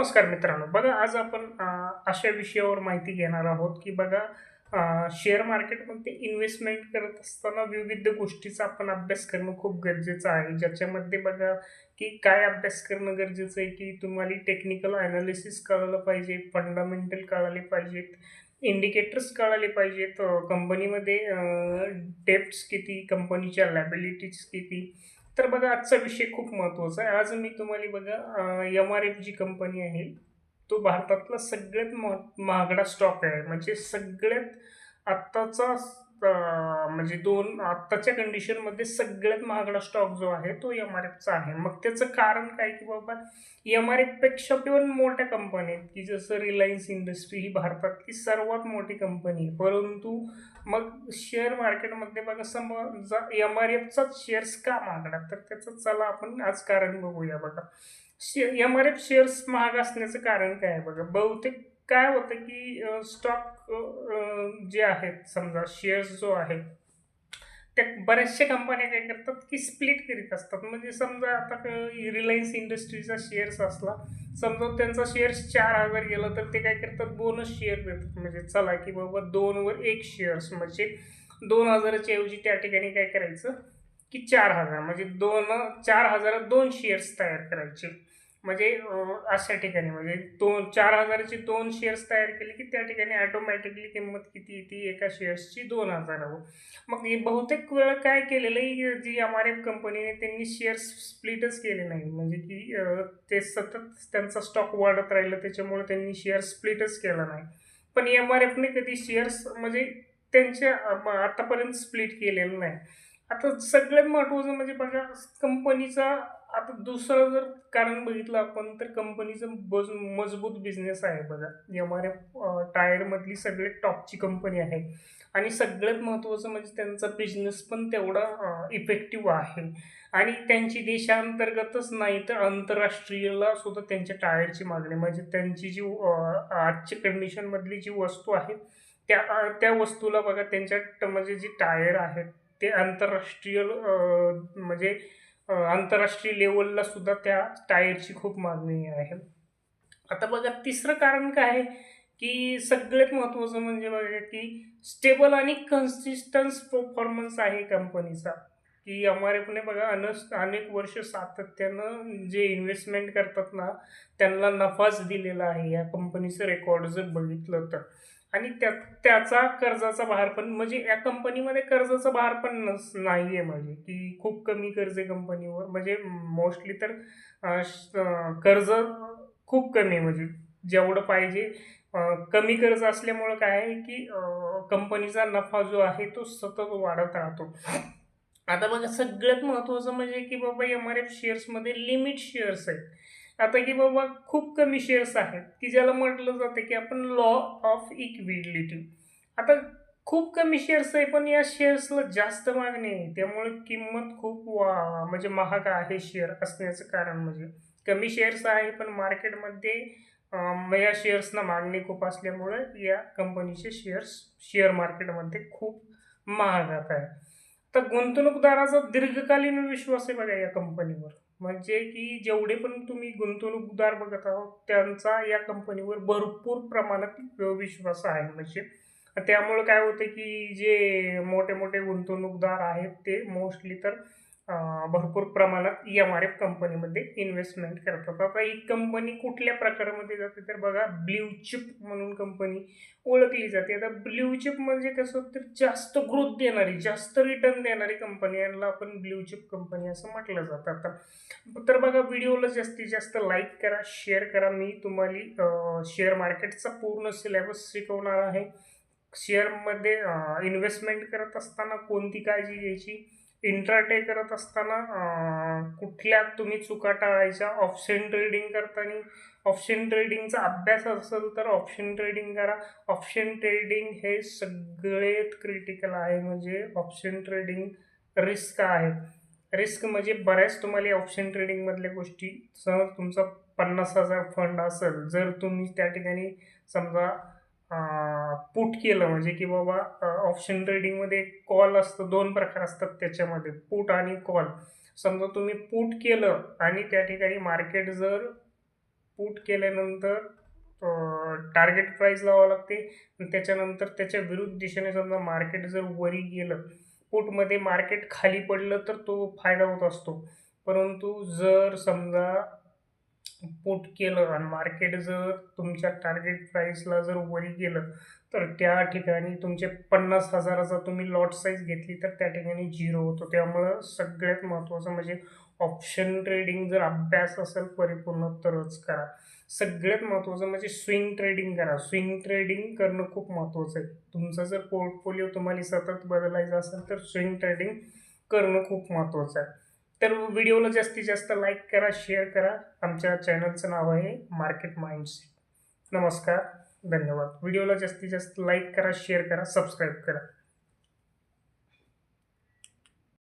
नमस्कार मित्रांनो. बघा आज आपण अशा विषयावर माहिती घेणार आहोत की बघा शेअर मार्केटमध्ये इन्व्हेस्टमेंट करत असताना विविध गोष्टीचा आपण अभ्यास करणं खूप गरजेचं आहे. ज्याच्यामध्ये बघा की काय अभ्यास करणं गरजेचं आहे की तुम्हाला टेक्निकल ॲनालिसिस कळलं पाहिजे फंडामेंटल कळाले पाहिजेत इंडिकेटर्स कळाले पाहिजेत कंपनीमध्ये डेप्ट्स किती कंपनीच्या लॅबिलिटीज किती तर बघा आजचा विषय खूप महत्त्वाचा आहे. आज मी तुम्हाला बघा M R F G company आहे तो भारतातला सगळ्यात मह महागडा स्टॉक आहे. म्हणजे सगळ्यात आत्ताचा म्हणजे दोन आत्ताच्या कंडिशनमध्ये सगळ्यात महागडा स्टॉक जो आहे तो एम आर एफचा आहे. मग त्याचं कारण काय की बाबा एम आर एफपेक्षा पण मोठ्या कंपन्या आहेत की जसं रिलायन्स इंडस्ट्री ही भारतातली सर्वात मोठी कंपनी आहे. परंतु मग शेअर मार्केटमध्ये बघा समजा एम आर एफचाच शेअर्स का महागडा? तर त्याचं चला आपण आज कारण बघूया बघा. शे एम आर एफ शेअर्स महाग असण्याचं कारण काय आहे बघा? बहुतेक काय होतं की स्टॉक जे आहेत समजा शेअर्स जो आहे त्या बऱ्याचशा कंपन्या काय करतात की स्प्लिट करीत असतात. म्हणजे समजा आता रिलायन्स इंडस्ट्रीचा शेअर्स असला समजा त्यांचा शेअर्स चार हजार गेला तर ते काय करतात? बोनस शेअर देतात. म्हणजे चला की बाबा दोनवर एक शेअर्स म्हणजे दोन हजाराच्या ऐवजी त्या ठिकाणी काय करायचं? की चार हजार म्हणजे दोन चार हजारात दोन शेअर्स तयार करायचे. म्हणजे अशा ठिकाणी. म्हणजे दोन चार हजाराचे दोन शेअर्स तयार केले की त्या ठिकाणी ॲटोमॅटिकली किंमत किती येते एका शेअर्सची दोन हजारावर मग हे बहुतेक वेळ काय केलेलं आहे जी एम आर एफ कंपनीने त्यांनी शेअर्स स्प्लिटच केले नाही. म्हणजे की ते सतत त्यांचा स्टॉक वाढत राहिलं त्याच्यामुळे त्यांनी शेअर स्प्लिटच केला नाही. पण एम आर एफने कधी शेअर्स म्हणजे त्यांच्या आतापर्यंत स्प्लिट केलेलं नाही. आता सगळ्यात महत्त्वाचं म्हणजे बघा कंपनीचा आता दुसरं जर कारण बघितलं आपण तर कंपनीचं बज मजबूत बिझनेस आहे बघा. एम आर एफ टायरमधली सगळ्यात टॉपची कंपनी आहे. आणि सगळ्यात महत्त्वाचं म्हणजे त्यांचा बिझनेस पण तेवढा इफेक्टिव्ह आहे. आणि त्यांची देशांतर्गतच नाही तर आंतरराष्ट्रीयला सुद्धा त्यांच्या टायरची मागणी म्हणजे त्यांची जी आजची आजच्या कंडिशनमधली जी वस्तू आहे त्या त्या वस्तूला बघा त्यांच्या ट- म्हणजे जी टायर आहेत ते आंतरराष्ट्रीय म्हणजे आंतरराष्ट्रीय लेवलला सुद्धा त्या टायरची खूप मागणी आहे. आता बघा तिसरं कारण काय आहे? की सगळ्यात महत्त्वाचं म्हणजे बघा की स्टेबल आणि कन्सिस्टन्स परफॉर्मन्स आहे कंपनीचा की अमारेपणे बघा अन अनेक वर्ष सातत्यानं जे इन्व्हेस्टमेंट करतात ना त्यांना नफाच दिलेला आहे या कंपनीचं रेकॉर्ड जर बघितलं तर. आणि त्या त्याचा कर्जाचा भार पण म्हणजे या कंपनीमध्ये कर्जाचा भार पण नस नाही आहे म्हणजे की खूप कमी कर्ज आहे कंपनीवर. म्हणजे मोस्टली तर श- कर्ज खूप कमी आहे म्हणजे जेवढं पाहिजे कमी कर्ज असल्यामुळं काय आहे की कंपनीचा नफा जो आहे तो सतत वाढत राहतो. आता बघा सगळ्यात महत्त्वाचं म्हणजे की बाबा एम आर एफ शेअर्समध्ये लिमिट शेअर्स आहेत. आता की बाबा खूप कमी शेअर्स आहेत की ज्याला म्हटलं जातं की आपण लॉ ऑफ इक्विलिटी आता खूप कमी शेअर्स आहे पण या शेअर्सला जास्त मागणी आहे. त्यामुळे किंमत खूप वा म्हणजे महाग आहे शेअर असण्याचं कारण म्हणजे. कमी शेअर्स आहे पण मार्केटमध्ये या शेअर्सना मागणी खूप असल्यामुळे या कंपनीचे शेअर्स शेअर मार्केटमध्ये खूप महागात आहे. तर गुंतवणूकदाराचा दीर्घकालीन विश्वास आहे बघा या कंपनीवर म्हणजे की जेवढे पण तुम्ही गुंतवणूकदार बघत आहोत त्यांचा या कंपनीवर भरपूर प्रमाणात विश्वास आहे म्हणजे. त्यामुळे काय होतं की जे मोठे मोठे गुंतवणूकदार आहेत ते मोस्टली तर भरपूर प्रमाणात एम आर एफ कंपनीमध्ये इन्व्हेस्टमेंट करतात. आता ही कंपनी कुठल्या प्रकारामध्ये जाते तर बघा ब्ल्यू चिप म्हणून कंपनी ओळखली जाते. आता ब्ल्यू चिप म्हणजे कसं तर जास्त ग्रोथ देणारी जास्त रिटर्न देणारी कंपनी यांना आपण ब्ल्यू चिप कंपनी असं म्हटलं जातं आता. तर बघा व्हिडिओला जास्तीत जास्त लाईक करा शेअर करा. मी तुम्हाला शेअर मार्केटचा पूर्ण सिलेबस शिकवणार आहे. शेअरमध्ये इन्व्हेस्टमेंट करत असताना कोणती काळजी घ्यायची? इंट्राटे करत असताना कुठल्या तुम्ही चुका टाळायच्या? ऑप्शन ट्रेडिंग करताना ऑप्शन ट्रेडिंगचा अभ्यास असेल तर ऑप्शन ट्रेडिंग करा. ऑप्शन ट्रेडिंग हे सगळ्यात क्रिटिकल आहे म्हणजे ऑप्शन ट्रेडिंग रिस्क आहे. रिस्क म्हणजे बऱ्याच तुम्हाला ऑप्शन ट्रेडिंगमधल्या गोष्टी सहज तुमचा पन्नास हजार फंड असेल जर तुम्ही त्या ठिकाणी समजा पुट केलं म्हणजे की बाबा ऑप्शन ट्रेडिंगमध्ये कॉल असतं दोन प्रकार असतात त्याच्यामध्ये पुट आणि कॉल समजा तुम्ही पुट केलं आणि त्या ठिकाणी मार्केट जर पुट केल्यानंतर टार्गेट प्राईस लावावं लागते त्याच्यानंतर त्याच्या विरुद्ध दिशेने समजा मार्केट जर वरी गेलं पुटमध्ये मार्केट खाली पडलं तर तो फायदा होत असतो. परंतु जर समजा पुट केलं आणि मार्केट जर तुमच्या टार्गेट प्राईसला जर वरी गेलं तर त्या ठिकाणी तुमचे पन्नास हजाराचा तुम्ही लॉट साईज घेतली तर त्या ठिकाणी झिरो होतो. त्यामुळं सगळ्यात महत्त्वाचं म्हणजे ऑप्शन ट्रेडिंग जर अभ्यास असेल परिपूर्ण तरच करा. सगळ्यात महत्त्वाचं म्हणजे स्विंग ट्रेडिंग करा. स्विंग ट्रेडिंग करणं खूप महत्त्वाचं आहे. तुमचा जर पोर्टफोलिओ तुम्हाला सतत बदलायचा असेल तर स्विंग ट्रेडिंग करणं खूप महत्त्वाचं आहे. तर व्हिडिओला जास्तीत जास्त लाईक करा शेअर करा. आमच्या चॅनलचं नाव आहे मार्केट माइंडसेट नमस्कार धन्यवाद. व्हिडिओला जास्तीत जास्त लाईक करा शेअर करा सबस्क्राईब करा.